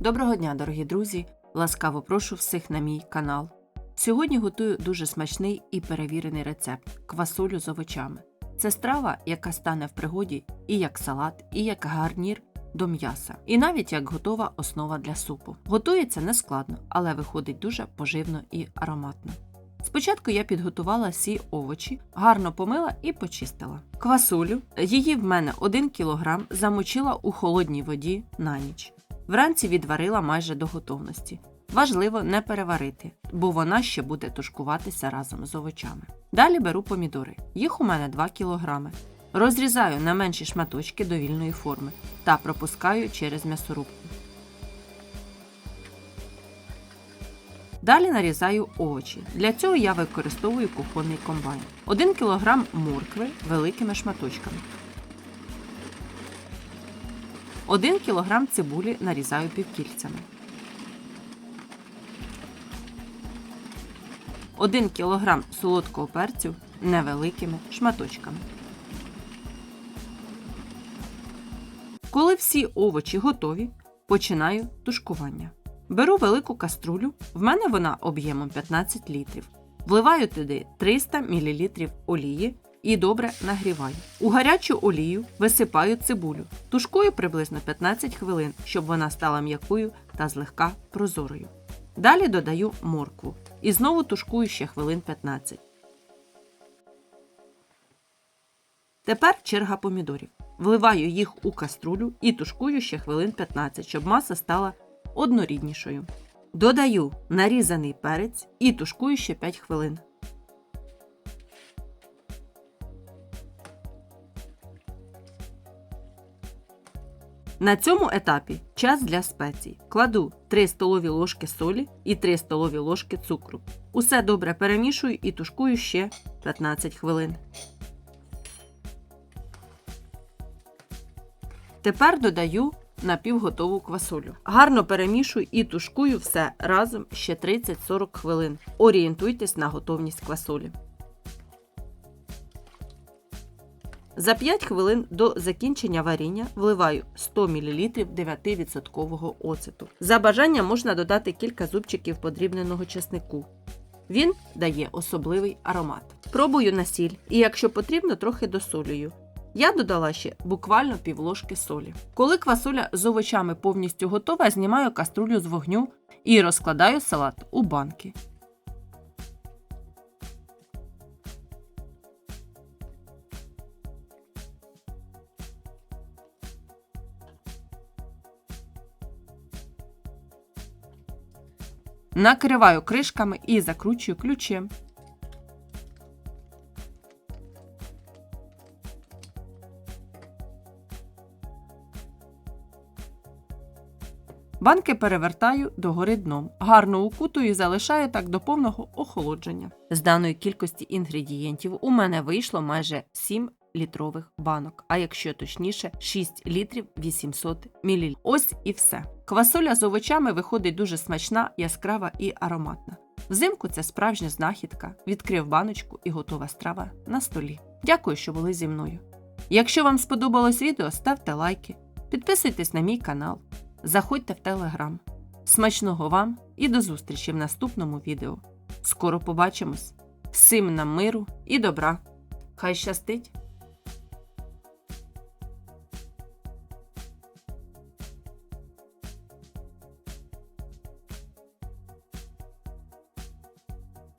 Доброго дня, дорогі друзі! Ласкаво прошу всіх на мій канал. Сьогодні готую дуже смачний і перевірений рецепт квасолю з овочами. Це страва, яка стане в пригоді і як салат, і як гарнір до м'яса, і навіть як готова основа для супу. Готується нескладно, але виходить дуже поживно і ароматно. Спочатку я підготувала всі овочі, гарно помила і почистила. Квасолю, її в мене 1 кг замочила у холодній воді на ніч. Вранці відварила майже до готовності. Важливо не переварити, бо вона ще буде тушкуватися разом з овочами. Далі беру помідори. Їх у мене 2 кг. Розрізаю на менші шматочки довільної форми та пропускаю через м'ясорубку. Далі нарізаю овочі. Для цього я використовую кухонний комбайн. 1 кг моркви великими шматочками. 1 кг цибулі нарізаю півкільцями. 1 кг солодкого перцю невеликими шматочками. Коли всі овочі готові, починаю тушкування. Беру велику каструлю, в мене вона об'ємом 15 літрів. Вливаю туди 300 мл олії і добре нагріваю. У гарячу олію висипаю цибулю, тушкую приблизно 15 хвилин, щоб вона стала м'якою та злегка прозорою. Далі додаю моркву і знову тушкую ще хвилин 15. Тепер черга помідорів. Вливаю їх у каструлю і тушкую ще хвилин 15, щоб маса стала одноріднішою. Додаю нарізаний перець і тушкую ще 5 хвилин. На цьому етапі час для спецій. Кладу 3 столові ложки солі і 3 столові ложки цукру. Усе добре перемішую і тушкую ще 15 хвилин. Тепер додаю напівготову квасолю. Гарно перемішую і тушкую все разом ще 30-40 хвилин. Орієнтуйтесь на готовність квасолі. За 5 хвилин до закінчення варіння вливаю 100 мл 9% оцету. За бажанням можна додати кілька зубчиків подрібненого чеснику. Він дає особливий аромат. Пробую на сіль і, якщо потрібно, трохи досолюю. Я додала ще буквально півложки солі. Коли квасоля з овочами повністю готова, знімаю каструлю з вогню і розкладаю салат у банки. Накриваю кришками і закручую ключем. Банки перевертаю догори дном, гарно укутую і залишаю так до повного охолодження. З даної кількості інгредієнтів у мене вийшло майже 7 літрових банок, а якщо точніше, 6 літрів 800 мл. Ось і все. Квасоля з овочами виходить дуже смачна, яскрава і ароматна. Взимку це справжня знахідка. Відкрив баночку і готова страва на столі. Дякую, що були зі мною. Якщо вам сподобалось відео, ставте лайки, підписуйтесь на мій канал, заходьте в телеграм. Смачного вам і до зустрічі в наступному відео. Скоро побачимось! Всім нам миру і добра! Хай щастить!